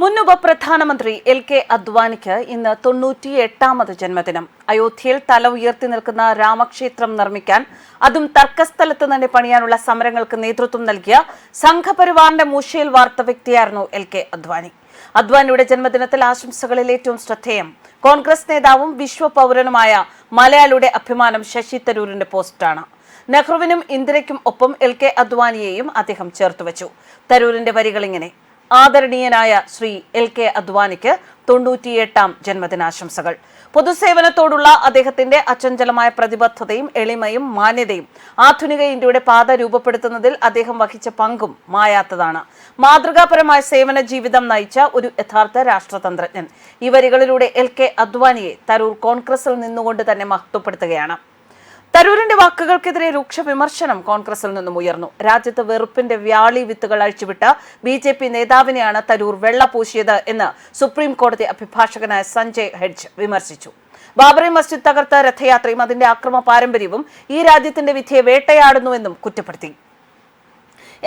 മുൻ ഉപപ്രധാനമന്ത്രി L K അദ്വാനിക്ക് ഇന്ന് തൊണ്ണൂറ്റി എട്ടാമത് ജന്മദിനം. അയോധ്യയിൽ തല ഉയർത്തി നിൽക്കുന്ന രാമക്ഷേത്രം നിർമ്മിക്കാൻ അതും തർക്കസ്ഥലത്ത് തന്നെ പണിയാനുള്ള സമരങ്ങൾക്ക് നേതൃത്വം നൽകിയ സംഘപരിവാറിന്റെ മൂശയിൽ വാർത്ത വ്യക്തിയായിരുന്നു എൽ കെ അദ്വാനി. അദ്വാനിയുടെ ജന്മദിനത്തിൽ ആശംസകളിൽ ഏറ്റവും ശ്രദ്ധേയം. കോൺഗ്രസ് നേതാവും വിശ്വപൗരനുമായ മലയാളിയുടെ അഭിമാനം ശശി തരൂരിന്റെ പോസ്റ്റാണ്. നെഹ്റുവിനും ഇന്ദിരയ്ക്കും ഒപ്പം എൽ കെ അദ്വാനിയെയും അദ്ദേഹം ചേർത്തുവച്ചു തരൂരിന്റെ വരികൾ ഇങ്ങനെ. ആദരണീയനായ ശ്രീ എൽ കെ അദ്വാനിക്ക് തൊണ്ണൂറ്റിയെട്ടാം ജന്മദിനാശംസകൾ. പൊതുസേവനത്തോടുള്ള അദ്ദേഹത്തിന്റെ അചഞ്ചലമായ പ്രതിബദ്ധതയും എളിമയും മാന്യതയും ആധുനിക ഇന്ത്യയുടെ പാത രൂപപ്പെടുത്തുന്നതിൽ അദ്ദേഹം വഹിച്ച പങ്കും മായാത്തതാണ്. മാതൃകാപരമായ സേവന ജീവിതം നയിച്ച ഒരു യഥാർത്ഥ രാഷ്ട്രതന്ത്രജ്ഞൻ. ഈ വരികളിലൂടെ എൽ കെ അദ്വാനിയെ തരൂർ കോൺഗ്രസിൽ നിന്നുകൊണ്ട് തന്നെ മഹത്വപ്പെടുത്തുകയാണ്. തരൂരിന്റെ വാക്കുകൾക്കെതിരെ രൂക്ഷ വിമർശനം കോൺഗ്രസിൽ നിന്നും ഉയർന്നു. രാജ്യത്ത് വെറുപ്പിന്റെ വ്യാളി വിത്തുകൾ അഴിച്ചുവിട്ട ബി ജെ പി നേതാവിനെയാണ് തരൂർ വെള്ളപൂശിയത് എന്ന് സുപ്രീം കോടതി അഭിഭാഷകനായ സഞ്ജയ് ഹെഡ്ജ് വിമർശിച്ചു. ബാബറി മസ്ജിദ് തകർത്ത രഥയാത്രയും അതിന്റെ അക്രമ പാരമ്പര്യവും ഈ രാജ്യത്തിന്റെ വിധിയെ വേട്ടയാടുന്നുവെന്നും കുറ്റപ്പെടുത്തി.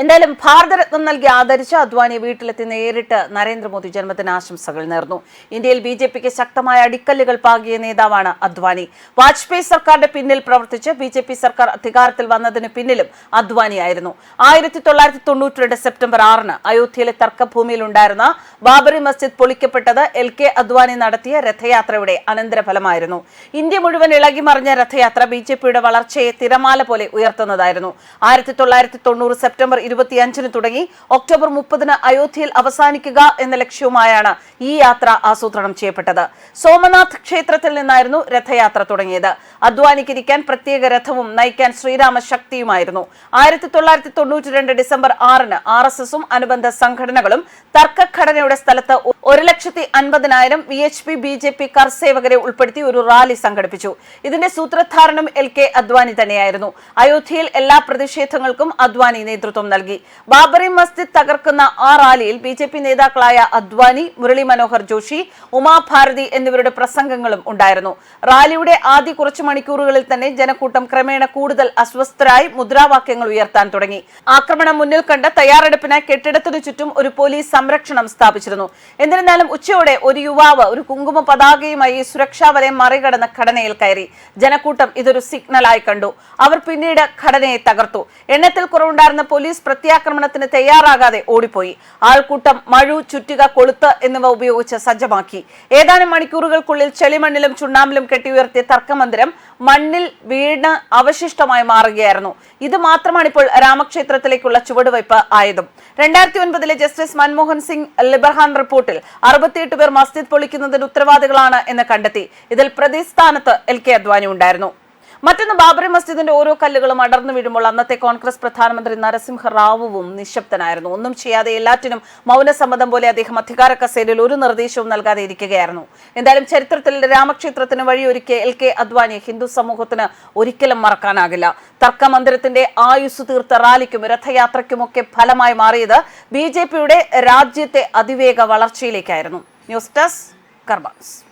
എന്തായാലും ഭാരതരത്നം നൽകി ആദരിച്ച് അദ്വാനി വീട്ടിലെത്തി നേരിട്ട് നരേന്ദ്രമോദി ജന്മദിനാശംസകൾ നേർന്നു. ഇന്ത്യയിൽ ബി ജെ പിക്ക് ശക്തമായ അടിക്കല്ലുകൾ പാകിയ നേതാവാണ് അദ്വാനി. വാജ്പേയി സർക്കാരിന്റെ പിന്നിൽ പ്രവർത്തിച്ച് ബി ജെ പി സർക്കാർ അധികാരത്തിൽ വന്നതിന് പിന്നിലും അദ്വാനിയായിരുന്നു. ആയിരത്തി തൊള്ളായിരത്തി തൊണ്ണൂറ്റിരണ്ട് സെപ്റ്റംബർ ആറിന് അയോധ്യയിലെ തർക്കഭൂമിയിലുണ്ടായിരുന്ന ബാബറി മസ്ജിദ് പൊളിക്കപ്പെട്ടത് എൽ കെ അദ്വാനി നടത്തിയ രഥയാത്രയുടെ അനന്തരഫലമായിരുന്നു. ഇന്ത്യ മുഴുവൻ ഇളകി മറിഞ്ഞ രഥയാത്ര ബി ജെ പിയുടെ വളർച്ചയെ തിരമാല പോലെ ഉയർത്തുന്നതായിരുന്നു. ആയിരത്തി തൊള്ളായിരത്തി തൊണ്ണൂറ് സെപ്റ്റംബർ ഇരുപത്തിയഞ്ചിന് തുടങ്ങി ഒക്ടോബർ മുപ്പതിന് അയോധ്യയിൽ അവസാനിക്കുക എന്ന ലക്ഷ്യവുമായാണ് ഈ യാത്ര ആസൂത്രണം ചെയ്യപ്പെട്ടത്. സോമനാഥ് ക്ഷേത്രത്തിൽ നിന്നായിരുന്നു രഥയാത്ര തുടങ്ങിയത്. അദ്വാനിക്കിരിക്കാൻ പ്രത്യേക രഥവും നയിക്കാൻ ശ്രീരാമ ശക്തിയുമായിരുന്നു ആയിരത്തി തൊള്ളായിരത്തി തൊണ്ണൂറ്റി രണ്ട് ഡിസംബർ ആറിന് ആർ എസ് എസും അനുബന്ധ സംഘടനകളും തർക്കഘടനയുടെ സ്ഥലത്ത് ഒരു ലക്ഷത്തി അൻപതിനായിരം V H P B J P കർസേവകരെ ഉൾപ്പെടുത്തി ഒരു റാലി സംഘടിപ്പിച്ചു. ഇതിന്റെ സൂത്രധാരണം എൽ കെ അദ്വാനി തന്നെയായിരുന്നു. അയോധ്യയിൽ എല്ലാ പ്രതിഷേധങ്ങൾക്കും അദ്വാനി നേതൃത്വം നൽകി. ബാബറി മസ്ജിദ് തകർക്കുന്ന ആ റാലിയിൽ ബി ജെ പി നേതാക്കളായ അദ്വാനി മുരളി മനോഹർ ജോഷി ഉമാഭാരതി എന്നിവരുടെ പ്രസംഗങ്ങളും ഉണ്ടായിരുന്നു. റാലിയുടെ ആദ്യ കുറച്ചു മണിക്കൂറുകളിൽ തന്നെ ജനക്കൂട്ടം ക്രമേണ കൂടുതൽ അസ്വസ്ഥരായി മുദ്രാവാക്യങ്ങൾ ഉയർത്താൻ തുടങ്ങി. ആക്രമണം മുന്നിൽ കണ്ട് തയ്യാറെടുപ്പിനായി കെട്ടിടത്തിനു ചുറ്റും ഒരു പോലീസ് സംരക്ഷണം സ്ഥാപിച്ചിരുന്നു. എന്നിരുന്നാലും ഉച്ചയോടെ ഒരു യുവാവ് ഒരു കുങ്കുമ പതാകയുമായി സുരക്ഷാ വലയം മറികടന്ന് ഘടനയിൽ കയറി. ജനക്കൂട്ടം ഇതൊരു സിഗ്നലായി കണ്ടു. അവർ പിന്നീട് ഘടനയെ തകർത്തു. എണ്ണത്തിൽ കുറവുണ്ടായിരുന്ന പോലീസ് പ്രത്യാക്രമണത്തിന് തയ്യാറാകാതെ ഓടിപ്പോയി. ആൾക്കൂട്ടം മഴു ചുറ്റിക കൊളുത്ത് എന്നിവ ഉപയോഗിച്ച് സജ്ജമാക്കി. ഏതാനും മണിക്കൂറുകൾക്കുള്ളിൽ ചെളിമണ്ണിലും ചുണ്ണാമ്പിലും കെട്ടിയുയർത്തിയ തർക്കമന്ദിരം മണ്ണിൽ വീണ് അവശിഷ്ടമായി മാറുകയായിരുന്നു. ഇത് മാത്രമാണ് ഇപ്പോൾ രാമക്ഷേത്രത്തിലേക്കുള്ള ചുവടുവയ്പ് ആയതും. രണ്ടായിരത്തി ഒൻപതിലെ ജസ്റ്റിസ് മൻമോഹൻ സിംഗ് ലിബർഹാൻ റിപ്പോർട്ടിൽ അറുപത്തിയെട്ട് പേർ മസ്ജിദ് പൊളിക്കുന്നതിന് ഉത്തരവാദികളാണ് എന്ന് കണ്ടെത്തി. ഇതിൽ പ്രതിസ്ഥാനത്ത് എൽ കെ അദ്വാനി ഉണ്ടായിരുന്നു. മറ്റൊന്ന് ബാബറി മസ്ജിദിന്റെ ഓരോ കല്ലുകളും അടർന്നു വീഴുമ്പോൾ അന്നത്തെ കോൺഗ്രസ് പ്രധാനമന്ത്രി നരസിംഹ റാവുവും നിശബ്ദനായിരുന്നു. ഒന്നും ചെയ്യാതെ എല്ലാറ്റിനും മൗനസമ്മതം പോലെ അദ്ദേഹം അധികാര കസേരയിൽ ഒരു നിർദ്ദേശവും നൽകാതെ ഇരിക്കുകയായിരുന്നു. എന്തായാലും ചരിത്രത്തിൽ രാമക്ഷേത്രത്തിന് വഴിയൊരുക്കിയ എൽ കെ അദ്വാനി ഹിന്ദു സമൂഹത്തിന് ഒരിക്കലും മറക്കാനാകില്ല. തർക്കമന്ദിരത്തിന്റെ ആയുസ് തീർത്ത റാലിക്കും രഥയാത്രയ്ക്കുമൊക്കെ ഫലമായി മാറിയത് ബി രാജ്യത്തെ അതിവേഗ വളർച്ചയിലേക്കായിരുന്നു. News desk കർബാസ്